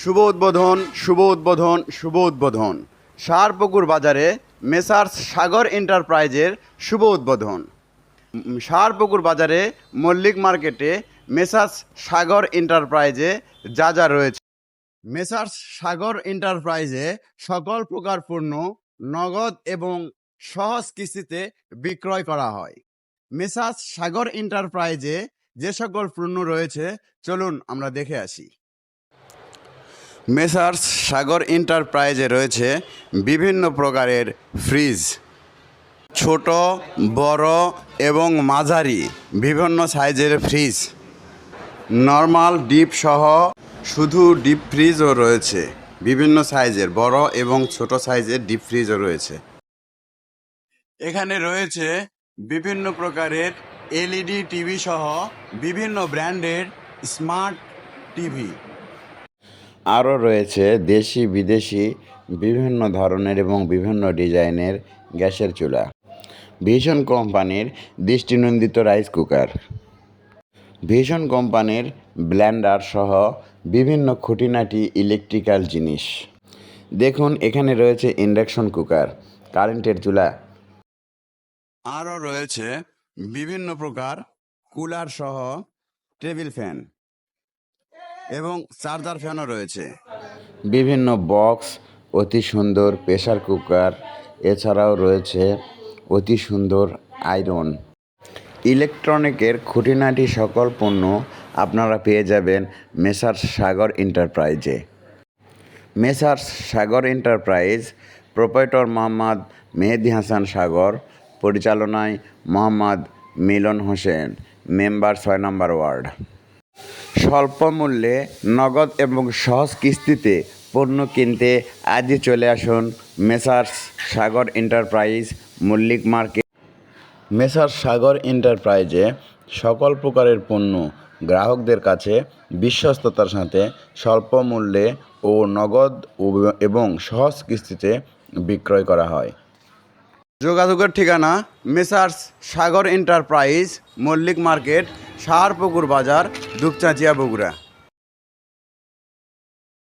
শুভ উদ্বোধন শুভ উদ্বোধন শুভ উদ্বোধন। সারপুকুর বাজারে মেসার্স সাগর এন্টারপ্রাইজের শুভ উদ্বোধন। সারপুকুর বাজারে মল্লিক মার্কেটে মেসার্স সাগর এন্টারপ্রাইজে যা যা রয়েছে। মেসার্স সাগর এন্টারপ্রাইজে সকল প্রকার পণ্য নগদ এবং সহজ কিস্তিতে বিক্রয় করা হয়। মেসার্স সাগর এন্টারপ্রাইজে যে সকল পণ্য রয়েছে, চলুন আমরা দেখে আসি। মেসার্স সাগর এন্টারপ্রাইজে রয়েছে বিভিন্ন প্রকারের ফ্রিজ। ছোট, বড় এবং মাঝারি বিভিন্ন সাইজের ফ্রিজ। নর্মাল ডিপ সহ শুধু ডিপ ফ্রিজও রয়েছে। বিভিন্ন সাইজের বড় এবং ছোট সাইজের ডিপ ফ্রিজও রয়েছে। এখানে রয়েছে বিভিন্ন প্রকারের এলইডি টিভি সহ বিভিন্ন ব্র্যান্ডের স্মার্ট টিভি। আরও রয়েছে দেশি, বিদেশি, বিভিন্ন ধরনের এবং বিভিন্ন ডিজাইনের গ্যাসের চুলা। ভীষণ কোম্পানির দৃষ্টিনন্দিত রাইস কুকার। ভীষণ কোম্পানির ব্ল্যান্ডার সহ বিভিন্ন খুঁটিনাটি ইলেকট্রিক্যাল জিনিস। দেখুন, এখানে রয়েছে ইন্ডাকশন কুকার, কারেন্টের চুলা। আরও রয়েছে বিভিন্ন প্রকার কুলার সহ টেবিল ফ্যান। এবং চার্জার ফ্যানও রয়েছে। বিভিন্ন বক্স, অতি সুন্দর প্রেসার কুকার, এছাড়াও রয়েছে অতি সুন্দর আয়রন। ইলেকট্রনিকের খুঁটিনাটি সকল পণ্য আপনারা পেয়ে যাবেন Messrs Sagar এন্টারপ্রাইজে। Messrs Sagar enterprise, proprietor Mohammad Mehedi Hasan Sagar, পরিচালনায় মোহাম্মদ মিলন হোসেন, মেম্বার ছয় নম্বর ওয়ার্ড। স্বল্প মূল্যে নগদ এবং সহজ কিস্তিতে পণ্য কিনতে আজই চলে আসুন Messrs Sagar enterprise Mallick market. Messrs Sagar এন্টারপ্রাইজে সকল প্রকারের পণ্য গ্রাহকদের কাছে বিশ্বস্ততার সাথে স্বল্প মূল্যে ও নগদ এবং সহজ কিস্তিতে বিক্রয় করা হয়। যোগাযোগের ঠিকানা Messrs Sagar enterprise Mallick market Saharpukur Bazar Dupchanchia Bogura.